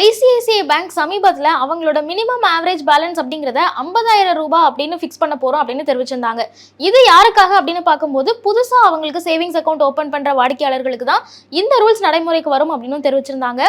ICICI bank சமீபத்தில் அவங்களோட minimum average balance அப்படிங்கிறத ஐம்பதாயிரம் ரூபாய் அப்படின்னு ஃபிக்ஸ் பண்ண போகிறோம் அப்படின்னு தெரிவிச்சிருந்தாங்க. இது யாருக்காக அப்படின்னு பார்க்கும்போது புதுசாக அவங்களுக்கு சேவிங்ஸ் அக்கௌண்ட் ஓப்பன் பண்ணுற வாடிக்கையாளர்களுக்கு தான் இந்த ரூல்ஸ் நடைமுறைக்கு வரும் அப்படின்னு தெரிவிச்சிருந்தாங்க.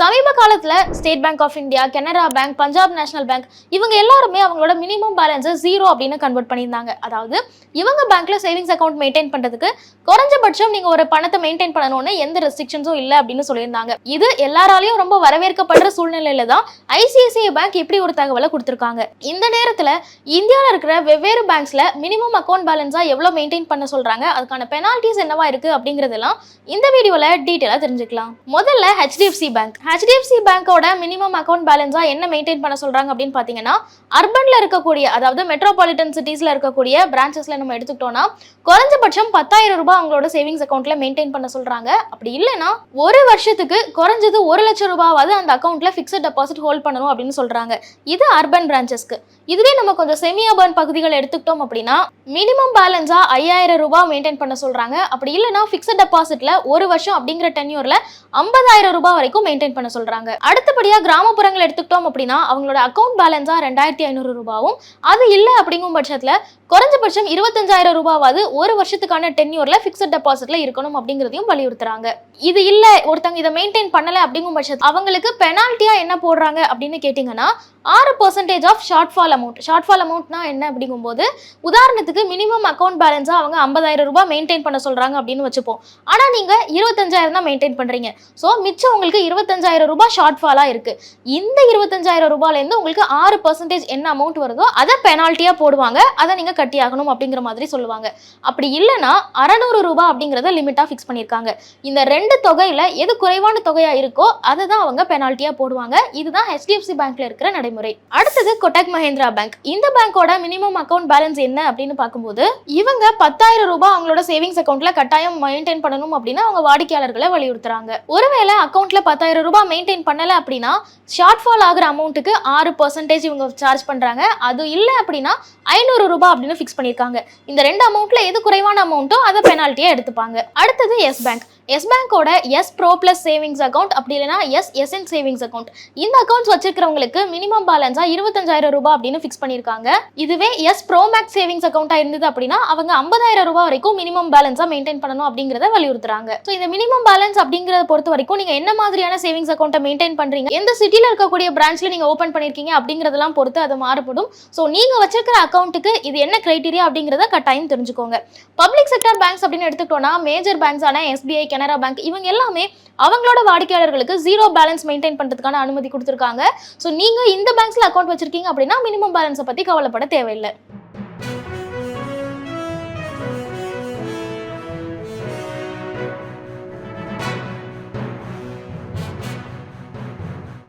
சமீப காலத்தில் State Bank of India Canara Bank Punjab National Bank இவங்க எல்லாருமே அவங்களோட மினிமம் பேலன்ஸை ஜீரோ அப்படின்னு கன்வெர்ட் பண்ணியிருந்தாங்க. அதாவது இவங்க பேங்க்கில் சேவிங்ஸ் அக்கௌண்ட் மெயின்டைன் பண்ணுறதுக்கு குறைஞ்சபட்சம் நீங்கள் ஒரு பணத்தை மெயின்டைன் பண்ணணும்னு எந்த ரெஸ்ட்ரிக்ஷன்ஸும் இல்லை அப்படின்னு சொல்லியிருந்தாங்க. இது எல்லாராலையும் ரொம்ப வரவேற்க வரவேற்கப்படுற சூழ்நிலையில தான் ஐசிஐசிஐ பேங்க் இப்படி ஒரு தகவலை கொடுத்துருக்காங்க. இந்த நேரத்தில் இந்தியாவில் இருக்கிற வெவ்வேறு பேங்க்ஸ்ல மினிமம் அக்கௌண்ட் பேலன்ஸா எவ்வளோ மெயின்டைன் பண்ண சொல்றாங்க? அதுக்கான பெனால்ட்டிஸ் என்னவா இருக்கு அப்படிங்கிறதெல்லாம் இந்த வீடியோவில் டீட்டெயிலாக தெரிஞ்சுக்கலாம். முதல்ல ஹெச்டிஎஃப்சி பேங்க் ஹெச்டிஎஃப்சி பேங்கோட மினிமம் அக்கௌண்ட் பேலன்ஸா என்ன மெயின்டைன் பண்ண சொல்றாங்க அப்படின்னு பார்த்தீங்கன்னா அர்பன்ல இருக்கக்கூடிய அதாவது மெட்ரோபாலிட்டன் சிட்டிஸ்ல இருக்கக்கூடிய பிரான்ச்சஸ்ல நம்ம எடுத்துக்கிட்டோம்னா குறைஞ்சபட்சம் பத்தாயிரம் ரூபாய் அவங்களோட சேவிங்ஸ் அக்கௌண்ட்ல மெயின்டைன் பண்ண சொல்றாங்க. அப்படி இல்லைன்னா ஒரு வருஷத்துக்கு குறைஞ்சது ஒரு லட்சம் ரூபாவது அந்த அக்கௌண்ட்டில் ஃபிக்ஸட் டெபாசிட் ஹோல்ட் பண்ணணும் அப்படின்னு சொல்கிறாங்க இது அர்பன் பிரான்ச்சஸ்க்கு இதுவே நம்ம கொஞ்சம் செமி அர்பன் பகுதிகள் எடுத்துக்கிட்டோம் அப்படின்னா மினிமம் பேலன்ஸாக ஐயாயிரம் ரூபாய் மெயின்டைன் பண்ண சொல்கிறாங்க அப்படி இல்லைனா ஃபிக்ஸட் டெபாசிட்டில் ஒரு வருஷம் அப்படிங்கிற டென்யூரில் ஐம்பதாயிரம் ரூபாய் வரைக்கும் மெயின்டைன் பண்ண சொல்கிறாங்க அடுத்தபடியாக கிராமப்புறங்கள் எடுத்துக்கிட்டோம் அப்படின்னா அவங்களோட அக்கௌண்ட் பேலன்ஸாக ரெண்டாயிரத்தி ஐநூறு ரூபாவும் அது இல்லை அப்படிங்கும் பட்சத்தில் குறைஞ்சபட்சம் இருபத்தஞ்சாயிரம் ரூபாவது ஒரு வருஷத்துக்கான டென்யூரில் ஃபிக்ஸட் டெபாசிட்டில் இருக்கணும் அப்படிங்கிறதையும் வலியுறுத்துறாங்க. இது இல்லை ஒருத்தங்க இதை மெயின்டைன் பண்ணலை அப்படிங்கும் பட்சத்தில் அவங்களுக்கு பெனால்ட்டியா என்ன போடுறாங்க அப்படின்னு கேட்டிங்கன்னா ஆறு percentage of shortfall amount shortfall அமௌண்ட்னா என்ன அப்படிங்கும்போது உதாரணத்துக்கு மினிமம் அக்கௌண்ட் பேலன்ஸாக அவங்க ஐம்பதாயிரம் ரூபாய் மெயின்டைன் பண்ண சொல்கிறாங்க அப்படின்னு வச்சுப்போம். ஆனால் நீங்கள் இருபத்தஞ்சாயிரம் தான் மெயின்டைன் பண்ணுறீங்க ஸோ மிச்சம் உங்களுக்கு இருபத்தஞ்சாயிரம் ரூபாய் ஷார்ட் ஃபாலா இருக்கு. இந்த இருபத்தஞ்சாயிரம் ரூபாயிலேருந்து உங்களுக்கு ஆறு பர்சன்டேஜ் என்ன அமௌண்ட் வருதோ அதை பெனால்ட்டியாக போடுவாங்க. அதை நீங்கள் கட்டியாகணும் அப்படிங்கிற மாதிரி சொல்லுவாங்க. அப்படி இல்லைன்னா அறநூறு ரூபாய் அப்படிங்கிறத லிமிட்டாக ஃபிக்ஸ் பண்ணியிருக்காங்க. இந்த ரெண்டு தொகையில் எது குறைவான தொகையாக இருக்கோ அதை தான் அவங்க பெனால்ட்டியா போடுவாங்க. இதுதான் ஹெச்டிஎஃப்சி பேங்க்ல இருக்கிற நடைமுறை. அடுத்தது கொட்டக் மஹேந்திரா பேங்க் இந்த பேங்கோட மினிமம் அக்கௌண்ட் பேலன்ஸ் என்ன அப்படின்னு பார்க்கும்போது இவங்க பத்தாயிரம் ரூபாய் அவங்களோட சேவிங்ஸ் அக்கௌண்ட்ல கட்டாயம் மெயின்டைன் பண்ணணும் அப்படின்னு அவங்க வாடிக்கையாளர்களை வலியுறுத்துறாங்க. ஒருவேளை அக்கௌண்ட்ல பத்தாயிரம் ரூபாய் மெயின்டைன் பண்ணல அப்படின்னா ஷார்ட் ஃபால் ஆகிற அமௌண்ட்டுக்கு ஆறு பர்சன்டேஜ் இவங்க சார்ஜ் பண்றாங்க. அது இல்லை அப்படின்னா ஐநூறு ரூபாய் அப்படின்னு ஃபிக்ஸ் பண்ணியிருக்காங்க இந்த ரெண்டு அமௌண்ட்ல எது குறைவான அமௌண்ட்டோ அதை பெனால்ட்டியா எடுத்துப்பாங்க. அடுத்தது எஸ் பேங்க் எஸ் பேங்கோட Yes pro plus savings account அப்படி இல்லைனா எஸ் எஸ்என் சேவிங்ஸ் அக்கௌண்ட் இந்த அக்கௌண்ட்ஸ் வச்சிருக்கிறவங்களுக்கு மினிமம் பேலன்ஸா இருபத்தஞ்சாயிரம் ரூபாய் அப்படின்னு ஃபிக்ஸ் பண்ணியிருக்காங்க இதுவே எஸ் ப்ரோ மேக்ஸ் சேவிங்ஸ் அக்கௌண்ட்டாக இருந்தது அப்படின்னா அவங்க ஐம்பதாயிரம் ரூபாய் வரைக்கும் மினிமம் பேலன்ஸா மெயின்டைன் பண்ணணும் அப்படிங்கிறத வலியுறுத்துறாங்க. ஸோ இந்த மினிமம் பேலன்ஸ் அப்படிங்கிறத பொறுத்த வரைக்கும் நீங்க என்ன மாதிரியான சேவிங்ஸ் அக்கௌண்ட்டை மெயின்டைன் பண்றீங்க எந்த சிட்டியில் இருக்கக்கூடிய பிரான்ச்ல நீங்க ஓப்பன் பண்ணிருக்கீங்க அப்படிங்கிறதெல்லாம் பொறுத்து அது மாறுபடும். ஸோ நீங்க வச்சிருக்கிற அக்கௌண்ட்டுக்கு இது என்ன கிரைட்டீரியா அப்படிங்கிறத கட்டாயம் தெரிஞ்சுக்கோங்க. பப்ளிக் செக்டர் பேங்க்ஸ் அப்படின்னு எடுத்துக்கிட்டோம்னா மேஜர் பேங்க்ஸான எஸ்பிஐ கனரா பேங்க். இவங்க எல்லாமே அவங்களோட வாடிக்கையாளர்களுக்கு ஜீரோ பேலன்ஸ் மெயின்டைன் பண்ணுறதுக்கான அனுமதி கொடுத்துருக்காங்க. ஸோ நீங்கள் இந்த பேங்க்ஸில் அக்கௌண்ட் வச்சிருக்கீங்க அப்படின்னா மினிமம் பேலன்ஸை பற்றி கவலைப்பட தேவையில்லை.